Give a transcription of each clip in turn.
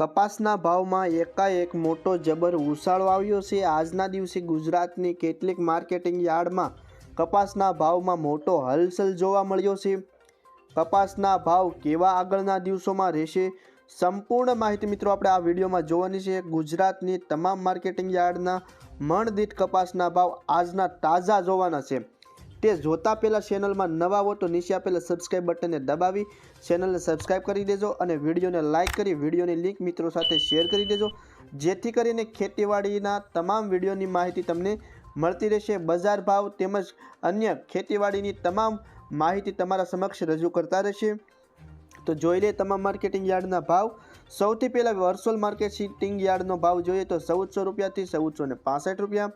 કપાસના ભાવમાં એકાએક મોટો જબર ઉછાળો આવ્યો છે. આજના દિવસે ગુજરાતની કેટલીક માર્કેટિંગ યાર્ડમાં કપાસના ભાવમાં મોટો હલચલ જોવા મળ્યો છે. કપાસના ભાવ કેવા આગળના દિવસોમાં રહેશે સંપૂર્ણ માહિતી મિત્રો આપણે આ વિડીયોમાં જોવાની છે. ગુજરાતની તમામ માર્કેટિંગ યાર્ડના મણદીઠ કપાસના ભાવ આજના તાજા જોવાના છે. તે જોતા પહેલાં ચેનલમાં નવા હો તો નીચે આપેલા સબસ્ક્રાઇબ બટનને દબાવી ચેનલને સબસ્ક્રાઇબ કરી દેજો અને વિડીયોને લાઇક કરી, વિડીયોની લિંક મિત્રો સાથે શેર કરી દેજો. જેથી કરીને ખેતીવાડીના તમામ વિડીયોની માહિતી તમને મળતી રહેશે. બજાર ભાવ તેમજ અન્ય ખેતીવાડીની તમામ માહિતી તમારા સમક્ષ રજૂ કરતા રહેશે. તો જોઈ લે તમામ માર્કેટિંગ યાર્ડના ભાવ. સૌથી પહેલાં વર્સોલ માર્કેટિંગ યાર્ડનો ભાવ જોઈએ તો ચૌદસો રૂપિયાથી ચૌદસો ને રૂપિયા.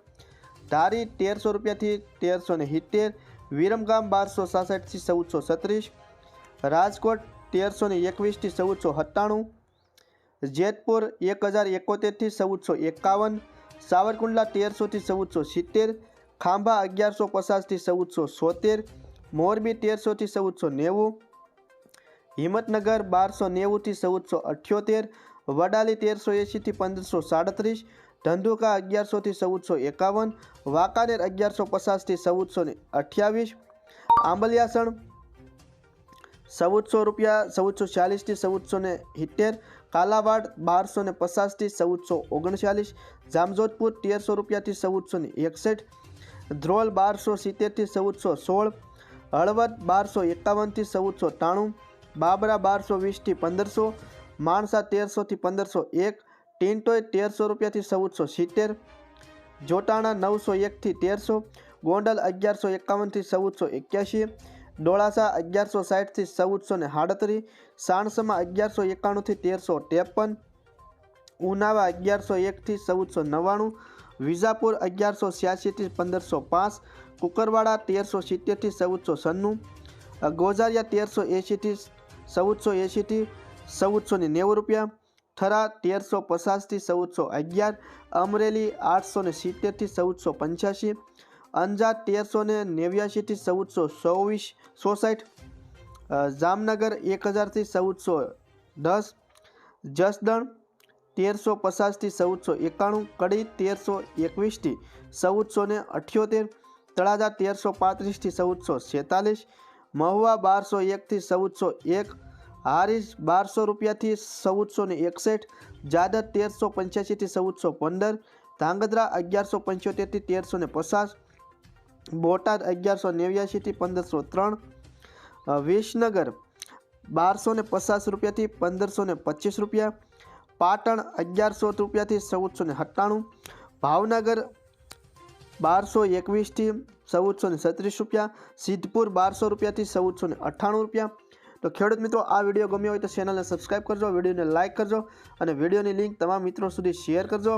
ધારી તેરસો રૂપિયાથી તેરસો ને સિત્તેર, વિરમગામ બારસો સાસઠથી ચૌદસો છત્રીસ, રાજકોટ તેરસો ને એકવીસથી ચૌદસો સત્તાણું, જેતપુર એક હજાર એકોતેરથી ચૌદસો એકાવન, સાવરકુંડલા તેરસોથી ચૌદસો સિત્તેર, ખાંભા અગિયારસો પચાસથી ચૌદસો સોતેર, મોરબી તેરસોથી ચૌદસો નેવું, હિંમતનગર બારસો નેવુંથી ચૌદસો અઠ્યોતેર વડાલી તેરસો એંશીથી પંદરસો સાડત્રીસ, ધંધુકા અગિયારસોથી ચૌદસો એકાવન, વાંકાનેર અગિયારસો પચાસથી ચૌદસો ને અઠ્યાવીસ, આંબલિયાસણ ચૌદસો રૂપિયા, ચૌદસો ચાલીસથી ચૌદસો ને સિત્તેર, કાલાવાડ બારસો ને પચાસથી ચૌદસો ઓગણચાલીસ, જામજોધપુર તેરસો રૂપિયાથી ચૌદસો ને એકસઠ, ધ્રોલ બારસો સિત્તેરથી ચૌદસો સોળ, હળવદ બારસો એકાવનથી ચૌદસો ત્રાણું, બાબરા બારસો વીસથી પંદરસો માણસા તેરસોથી પંદરસો એક ટિન્ટોય તેરસો રૂપિયાથી ચૌદસો સિત્તેર, જોટાણા નવસો એકથી તેરસો, ગોંડલ અગિયારસો એકાવનથી ચૌદસો એક્યાસી ડોળાસા અગિયારસો સાઠથી ચૌદસો ને સાડત્રીસ સાણસમાં અગિયારસો એકાણુંથી તેરસો ત્રેપન, ઉનાવા અગિયારસો એકથી ચૌદસો નવ્વાણું, વિજાપુર અગિયારસો છ્યાસીથી પંદરસો પાંચ, કુકરવાડા તેરસો સિત્તેરથી ચૌદસો સન્નું ગોઝારિયા તેરસો એંશીથી ચૌદસો એંશીથી ચૌદસો ને નેવું રૂપિયા, થરા તેરસો પચાસથી ચૌદસો અગિયાર, અમરેલી આઠસો ને સિત્તેરથી ચૌદસો પંચ્યાસી, અંજાર તેરસો ને નેવ્યાસીથી ચૌદસો ચોવીસ ચોસઠ જામનગર એક હજારથી ચૌદસો દસ, જસદણ તેરસો પચાસથી ચૌદસો એકાણું, કડી તેરસો એકવીસથી ચૌદસો ને અઠ્યોતેર, તળાજા તેરસો પાંત્રીસથી ચૌદસો છેતાલીસ, મહુવા બારસો એકથી ચૌદસો એક હારીજ બારસો રૂપિયાથી ચૌદસો ને એકસઠ જાદર તેરસો પંચ્યાસીથી ચૌદસો પંદર, ધાંગધ્રા અગિયારસો પંચોતેરથી તેરસો ને પચાસ, બોટાદ અગિયારસો નેવ્યાસીથી પંદરસો ત્રણ વિસનગર બારસો ને પચાસ રૂપિયાથી પંદરસો ને પચીસ રૂપિયા, પાટણ અગિયારસો રૂપિયાથી ચૌદસો ને સત્તાણું, ભાવનગર બારસો એકવીસથી ચૌદસો ને છત્રીસ રૂપિયા, સિદ્ધપુર બારસો રૂપિયાથી ચૌદસો ને અઠ્ઠાણું રૂપિયા તો ખેડૂત મિત્રો, આ વીડિયો ગમ્યો હોય તો ચેનલને સબસ્ક્રાઈબ કરજો, વિડીયોને લાઇક કરજો અને વિડીયોની લિંક તમામ મિત્રો સુધી શેર કરજો.